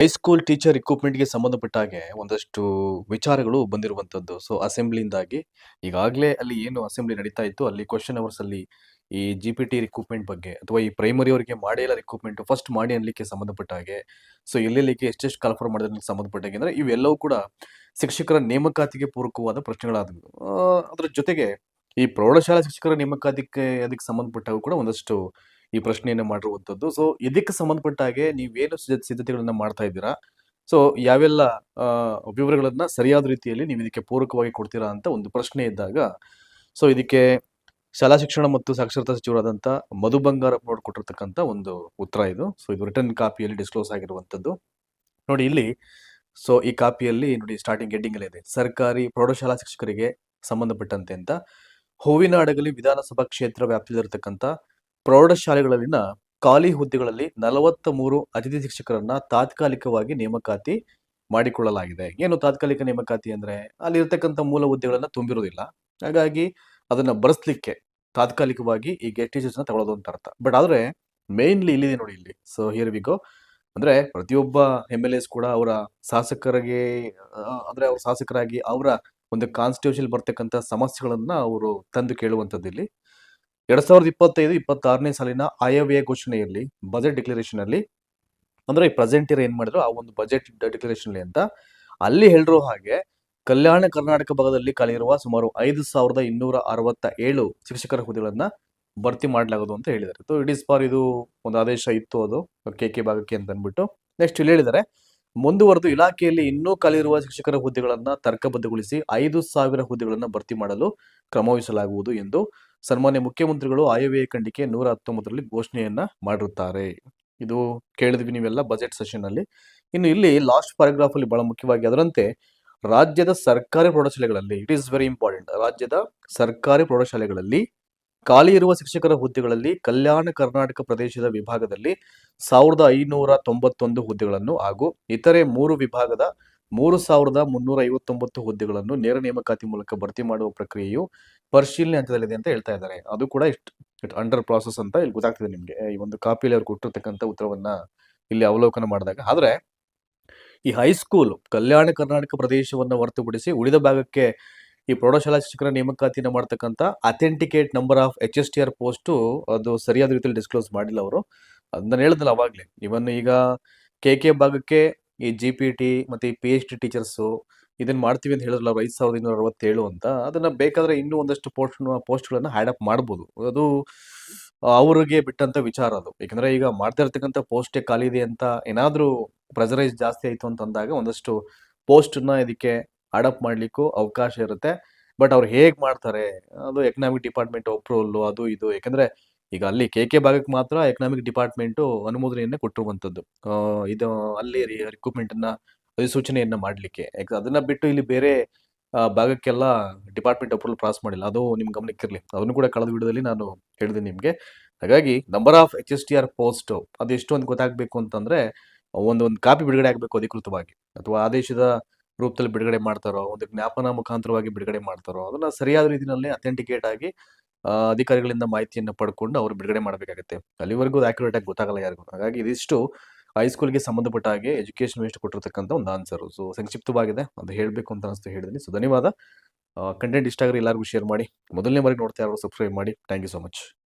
High school teacher ರಿಕ್ರೂಟ್ಮೆಂಟ್‌ಗೆ ಸಂಬಂಧಪಟ್ಟ ಹಾಗೆ ಒಂದಷ್ಟು ವಿಚಾರಗಳು ಬಂದಿರುವಂತದ್ದು. ಸೊ ಅಸೆಂಬ್ಲಿಯಿಂದಾಗಿ ಈಗಾಗಲೇ ಅಲ್ಲಿ ಏನು ಅಸೆಂಬ್ಲಿ ನಡೀತಾ ಇತ್ತು, ಅಲ್ಲಿ ಕ್ವಶನ್ ಅವರ್ಸ್ ಅಲ್ಲಿ ಈ ಜಿಪಿಟಿ ರಿಕ್ರೂಟ್ಮೆಂಟ್ ಬಗ್ಗೆ ಅಥವಾ ಈ ಪ್ರೈಮರಿ ಅವರಿಗೆ ಮಾಡಿ ಎಲ್ಲ ಫಸ್ಟ್ ಮಾಡಿ ಅನ್ಲಿಕ್ಕೆ ಸಂಬಂಧಪಟ್ಟ ಹಾಗೆ, ಸೊ ಎಲ್ಲೆಲ್ಲಿಗೆ ಎಷ್ಟೆಷ್ಟು ಕಾಲ್ಫರ್ ಮಾಡೋದಕ್ಕೆ ಸಂಬಂಧಪಟ್ಟ ಹಾಗೆ ಅಂದ್ರೆ ಇವೆಲ್ಲವೂ ಕೂಡ ಶಿಕ್ಷಕರ ನೇಮಕಾತಿಗೆ ಪೂರಕವಾದ ಪ್ರಶ್ನೆಗಳಾದವು. ಅದರ ಜೊತೆಗೆ ಈ ಪ್ರೌಢಶಾಲಾ ಶಿಕ್ಷಕರ ನೇಮಕಾತಿಗೆ ಅದಕ್ಕೆ ಸಂಬಂಧಪಟ್ಟಾಗೂ ಕೂಡ ಒಂದಷ್ಟು ಈ ಪ್ರಶ್ನೆಯನ್ನು ಮಾಡಿರುವಂಥದ್ದು ಸೊ ಇದಕ್ಕೆ ಸಂಬಂಧಪಟ್ಟ ಹಾಗೆ ನೀವೇನು ಸಿದ್ಧ ಸಿದ್ಧತೆಗಳನ್ನ ಮಾಡ್ತಾ ಇದ್ದೀರಾ? ಸೊ ಯಾವೆಲ್ಲ ವಿವರಗಳನ್ನ ಸರಿಯಾದ ರೀತಿಯಲ್ಲಿ ನೀವು ಇದಕ್ಕೆ ಪೂರಕವಾಗಿ ಕೊಡ್ತೀರಾ ಅಂತ ಒಂದು ಪ್ರಶ್ನೆ ಇದ್ದಾಗ, ಸೊ ಇದಕ್ಕೆ ಶಾಲಾ ಶಿಕ್ಷಣ ಮತ್ತು ಸಾಕ್ಷರತಾ ಸಚಿವರಾದಂಥ ಮಧು ಬಂಗಾರಪ್ಪನವರು ಕೊಟ್ಟಿರ್ತಕ್ಕಂಥ ಒಂದು ಉತ್ತರ ಇದು. ಸೊ ಇದು ರಿಟರ್ನ್ ಕಾಪಿಯಲ್ಲಿ ಡಿಸ್ಕ್ಲೋಸ್ ಆಗಿರುವಂಥದ್ದು ನೋಡಿ ಇಲ್ಲಿ ಸೊ ಈ ಕಾಪಿಯಲ್ಲಿ ನೋಡಿ ಸ್ಟಾರ್ಟಿಂಗ್ ಹೆಡ್ಡಿಂಗ್ ಅಲ್ಲಿ ಇದೆ. ಸರ್ಕಾರಿ ಪ್ರೌಢಶಾಲಾ ಶಿಕ್ಷಕರಿಗೆ ಸಂಬಂಧಪಟ್ಟಂತೆ ಅಂತ ಹೂವಿನಹಡಗಲಿ ವಿಧಾನಸಭಾ ಕ್ಷೇತ್ರ ವ್ಯಾಪ್ತಿಯಲ್ಲಿರತಕ್ಕಂಥ ಪ್ರೌಢಶಾಲೆಗಳಲ್ಲಿನ ಖಾಲಿ ಹುದ್ದೆಗಳಲ್ಲಿ ನಲವತ್ತ ಮೂರು ಅತಿಥಿ ಶಿಕ್ಷಕರನ್ನ ತಾತ್ಕಾಲಿಕವಾಗಿ ನೇಮಕಾತಿ ಮಾಡಿಕೊಳ್ಳಲಾಗಿದೆ. ಏನು ತಾತ್ಕಾಲಿಕ ನೇಮಕಾತಿ ಅಂದ್ರೆ ಅಲ್ಲಿರ್ತಕ್ಕಂಥ ಮೂಲ ಹುದ್ದೆಗಳನ್ನ ತುಂಬಿರೋದಿಲ್ಲ ಹಾಗಾಗಿ ಅದನ್ನ ಬರೆಸ್ಲಿಕ್ಕೆ ತಾತ್ಕಾಲಿಕವಾಗಿ ಈ ಗೆಸ್ಟ್ ಟೀಚರ್ಸ್‌ನ ತಗೊಳ್ಳೋದು ಅಂತ ಅರ್ಥ. ಬಟ್ ಆದ್ರೆ ಮೇನ್ಲಿ ಇಲ್ಲಿದೆ ನೋಡಿ ಇಲ್ಲಿ. So here we go. ಅಂದ್ರೆ ಪ್ರತಿಯೊಬ್ಬ ಎಂ ಎಲ್ ಎಸ್ ಕೂಡ ಅವರ ಶಾಸಕರಿಗೆ ಅಂದ್ರೆ ಅವ್ರ ಶಾಸಕರಾಗಿ ಅವರ ಒಂದು ಕಾನ್ಸ್ಟಿಟ್ಯೂಷನ್ ಬರ್ತಕ್ಕಂಥ ಸಮಸ್ಯೆಗಳನ್ನ ಅವರು ತಂದು ಕೇಳುವಂತದ್ದು ಇಲ್ಲಿ. 2025-26ನೇ ಸಾಲಿನ ಆಯವ್ಯಯ ಘೋಷಣೆಯಲ್ಲಿ ಬಜೆಟ್ ಡಿಕ್ಲರೇಷನ್ ಅಲ್ಲಿ, ಅಂದ್ರೆ ಈ ಪ್ರೆಸೆಂಟ್ ಇಯರ್ ಏನ್ ಮಾಡಿದ್ರು, ಆ ಒಂದು ಬಜೆಟ್ ಡಿಕ್ಲರೇಷನ್ ಅಂತ, ಅಲ್ಲಿ ಹೇಳಿರೋ ಹಾಗೆ ಕಲ್ಯಾಣ ಕರ್ನಾಟಕ ಭಾಗದಲ್ಲಿ ಖಾಲಿಯಿರುವ ಸುಮಾರು ಐದು ಸಾವಿರದ ಇನ್ನೂರ ಅರವತ್ತ ಏಳು ಶಿಕ್ಷಕರ ಹುದ್ದೆಗಳನ್ನ ಭರ್ತಿ ಮಾಡಲಾಗುವುದು ಅಂತ ಹೇಳಿದ್ದಾರೆ. ಇಟ್ ಈಸ್ ಫಾರ್ ಇದು ಒಂದು ಆದೇಶ ಇತ್ತು ಅದು ಕೆ ಕೆ ಭಾಗಕ್ಕೆ ಅಂತ ಅಂದ್ಬಿಟ್ಟು. ನೆಕ್ಸ್ಟ್ ಇಲ್ಲಿ ಹೇಳಿದ್ದಾರೆ ಮುಂದುವರೆದು ಇಲಾಖೆಯಲ್ಲಿ ಇನ್ನೂ ಕಲಿಯಿರುವ ಶಿಕ್ಷಕರ ಹುದ್ದೆಗಳನ್ನ ತರ್ಕಬದ್ಧಗೊಳಿಸಿ 5000 ಹುದ್ದೆಗಳನ್ನ ಭರ್ತಿ ಮಾಡಲು ಕ್ರಮವಹಿಸಲಾಗುವುದು ಎಂದು ಸನ್ಮಾನ್ಯ ಮುಖ್ಯಮಂತ್ರಿಗಳು ಆಯವ್ಯಯ ಖಂಡಿಕೆ 119ರಲ್ಲಿ ಘೋಷಣೆಯನ್ನ ಮಾಡಿರುತ್ತಾರೆ. ಇದು ಕೇಳಿದ್ವಿ ನೀವೆಲ್ಲ ಬಜೆಟ್ ಸೆಷನ್ ಅಲ್ಲಿ. ಇನ್ನು ಇಲ್ಲಿ ಲಾಸ್ಟ್ ಪ್ಯಾರಾಗ್ರಾಫ್ ಅಲ್ಲಿ ಬಹಳ ಮುಖ್ಯವಾಗಿ ಅದರಂತೆ ರಾಜ್ಯದ ಸರ್ಕಾರಿ ಪ್ರೌಢಶಾಲೆಗಳಲ್ಲಿ, ಇಟ್ ಈಸ್ ವೆರಿ ಇಂಪಾರ್ಟೆಂಟ್. ರಾಜ್ಯದ ಸರ್ಕಾರಿ ಪ್ರೌಢಶಾಲೆಗಳಲ್ಲಿ ಖಾಲಿ ಇರುವ ಶಿಕ್ಷಕರ ಹುದ್ದೆಗಳಲ್ಲಿ ಕಲ್ಯಾಣ ಕರ್ನಾಟಕ ಪ್ರದೇಶದ ವಿಭಾಗದಲ್ಲಿ 1591 ಹುದ್ದೆಗಳನ್ನು ಹಾಗೂ ಇತರೆ ಮೂರು ವಿಭಾಗದ 3359 ಹುದ್ದೆಗಳನ್ನು ನೇರ ನೇಮಕಾತಿ ಮೂಲಕ ಭರ್ತಿ ಮಾಡುವ ಪ್ರಕ್ರಿಯೆಯು ಪರಿಶೀಲನೆ ಹಂತದಲ್ಲಿದೆ ಅಂತ ಹೇಳ್ತಾ ಇದ್ದಾರೆ. ಅದು ಕೂಡ ಇಷ್ಟು ಅಂಡರ್ ಪ್ರಾಸೆಸ್ ಅಂತ ಇಲ್ಲಿ ಗೊತ್ತಾಗ್ತದೆ ನಿಮ್ಗೆ. ಈ ಒಂದು ಕಾಪಿಯಲ್ಲಿ ಅವ್ರು ಕೊಟ್ಟಿರ್ತಕ್ಕಂಥ ಉತ್ತರವನ್ನ ಇಲ್ಲಿ ಅವಲೋಕನ ಮಾಡಿದಾಗ. ಆದ್ರೆ ಈ ಹೈಸ್ಕೂಲ್ ಕಲ್ಯಾಣ ಕರ್ನಾಟಕ ಪ್ರದೇಶವನ್ನ ಹೊರತುಪಡಿಸಿ ಉಳಿದ ಭಾಗಕ್ಕೆ ಈ ಪ್ರೌಢಶಾಲಾ ಶಿಕ್ಷಕರ ನೇಮಕಾತಿನ ಮಾಡ್ತಕ್ಕಂಥ authenticate number of H S T R post ಅದು ಸರಿಯಾದ ರೀತಿಯಲ್ಲಿ ಡಿಸ್ಕ್ಲೋಸ್ ಮಾಡಿಲ್ಲ ಅವರು. ಅದನ್ನ ನಾನು ಹೇಳಿದ್ನಲ್ಲ ಅವಾಗ್ಲೇ. ಇವನ್ ಈಗ ಕೆ ಕೆ ಭಾಗಕ್ಕೆ ಈ ಜಿ ಪಿ ಟಿ ಮತ್ತೆ ಈ ಪಿ ಎಚ್ ಡಿ ಟೀಚರ್ಸು ಇದನ್ನ ಮಾಡ್ತೀವಿ ಅಂತ ಹೇಳಿದ್ರಲ್ಲ ಅವ್ರು 5267 ಅಂತ. ಅದನ್ನ ಬೇಕಾದ್ರೆ ಇನ್ನೂ ಒಂದಷ್ಟು ಪೋಸ್ಟ್ ಪೋಸ್ಟ್ಗಳನ್ನು ಹ್ಯಾಡ್ ಅಪ್ ಮಾಡ್ಬೋದು. ಅದು ಅವ್ರಿಗೆ ಬಿಟ್ಟಂತ ವಿಚಾರ ಅದು. ಏಕೆಂದರೆ ಈಗ ಮಾಡ್ತಾ ಇರ್ತಕ್ಕಂಥ ಪೋಸ್ಟೇ ಖಾಲಿ ಇದೆ ಅಂತ ಏನಾದರೂ ಪ್ರೆಸರೈಸ್ ಜಾಸ್ತಿ ಆಯ್ತು ಅಂತ ಅಂದಾಗ ಒಂದಷ್ಟು ಪೋಸ್ಟನ್ನ ಇದಕ್ಕೆ ಆಡ್ ಮಾಡಲಿಕ್ಕೂ ಅವಕಾಶ ಇರುತ್ತೆ. ಬಟ್ ಅವ್ರು ಹೇಗ್ ಮಾಡ್ತಾರೆ ಅದು ಎಕನಾಮಿಕ್ ಡಿಪಾರ್ಟ್‌ಮೆಂಟ್ ಅಪ್ರೂವಲ್ ಅದು ಇದು ಯಾಕಂದ್ರೆ ಈಗ ಅಲ್ಲಿ ಕೆ ಕೆ ಭಾಗಕ್ಕೆ ಮಾತ್ರ ಎಕನಾಮಿಕ್ ಡಿಪಾರ್ಟ್‌ಮೆಂಟು ಅನುಮೋದನೆಯನ್ನ ಕೊಟ್ಟಿರುವಂತದ್ದು. ಆ, ಇದು ಅಲ್ಲಿ ರಿಕ್ರೂಟ್ಮೆಂಟ್ ಅಧಿಸೂಚನೆಯನ್ನ ಮಾಡ್ಲಿಕ್ಕೆ. ಯಾಕ್ ಅದನ್ನ ಬಿಟ್ಟು ಇಲ್ಲಿ ಬೇರೆ ಭಾಗಕ್ಕೆಲ್ಲ ಡಿಪಾರ್ಟ್‌ಮೆಂಟ್ ಅಪ್ರೂವಲ್ ಪಾಸ್ ಮಾಡಿಲ್ಲ. ಅದು ನಿಮ್ಮ ಗಮನಕ್ಕಿರಲಿ ಅದನ್ನು ಕೂಡ ಕಳೆದ ವಿಡಿಯೋದಲ್ಲಿ ನಾನು ಹೇಳಿದೆ ನಿಮ್ಗೆ. ಹಾಗಾಗಿ number of H S T R post post ಅದೆಷ್ಟು ಅಂತ ಗೊತ್ತಾಗಬೇಕು ಅಂತಂದ್ರೆ ಒಂದು ಒಂದು ಕಾಪಿ ಬಿಡುಗಡೆ ಆಗ್ಬೇಕು ಅಧಿಕೃತವಾಗಿ. ಅಥವಾ ಆದೇಶದ ರೂಪದಲ್ಲಿ ಬಿಡುಗಡೆ ಮಾಡ್ತಾರೋ, ಒಂದು ಜ್ಞಾಪನ ಮುಖಾಂತರವಾಗಿ ಬಿಡುಗಡೆ ಮಾಡ್ತಾರೋ ಅದನ್ನ ಸರಿಯಾದ ರೀತಿಯಲ್ಲಿ ಅಥೆಂಟಿಕೇಟ್ ಆಗಿ ಅಧಿಕಾರಿಗಳಿಂದ ಮಾಹಿತಿಯನ್ನು ಪಡ್ಕೊಂಡು ಅವರು ಬಿಡುಗಡೆ ಮಾಡಬೇಕಾಗುತ್ತೆ. ಅಲ್ಲಿವರೆಗೂ ಆಕ್ಯುರೇಟ್ ಆಗಿ ಗೊತ್ತಾಗಲ್ಲ ಯಾರಿಗೂ. ಹಾಗಾಗಿ ಇದಿಷ್ಟು ಹೈಸ್ಕೂಲ್‌ಗೆ ಸಂಬಂಧಪಟ್ಟ ಹಾಗೆ ಎಜುಕೇಶನ್ ಮಿನಿಸ್ಟರ್ ಕೊಟ್ಟಿರ್ತಕ್ಕಂಥ ಒಂದು ಆನ್ಸರ್. ಸೊ ಸಂಕ್ಷಿಪ್ತವಾಗಿದೆ. ಅದು ಹೇಳಬೇಕು ಅಂತ ಅನಿಸ್ತು ಹೇಳಿದ್ದೀನಿ. ಸೊ ಧನ್ಯವಾದ. ಕಂಟೆಂಟ್ ಇಷ್ಟ ಆಗಿರೋ ಎಲ್ಲರಿಗೂ ಶೇರ್ ಮಾಡಿ. ಮೊದಲನೇ ಬಾರಿ ನೋಡ್ತಾ ಯಾರು ಸಬ್ಸ್ಕ್ರೈಬ್ ಮಾಡಿ. Thank you so much.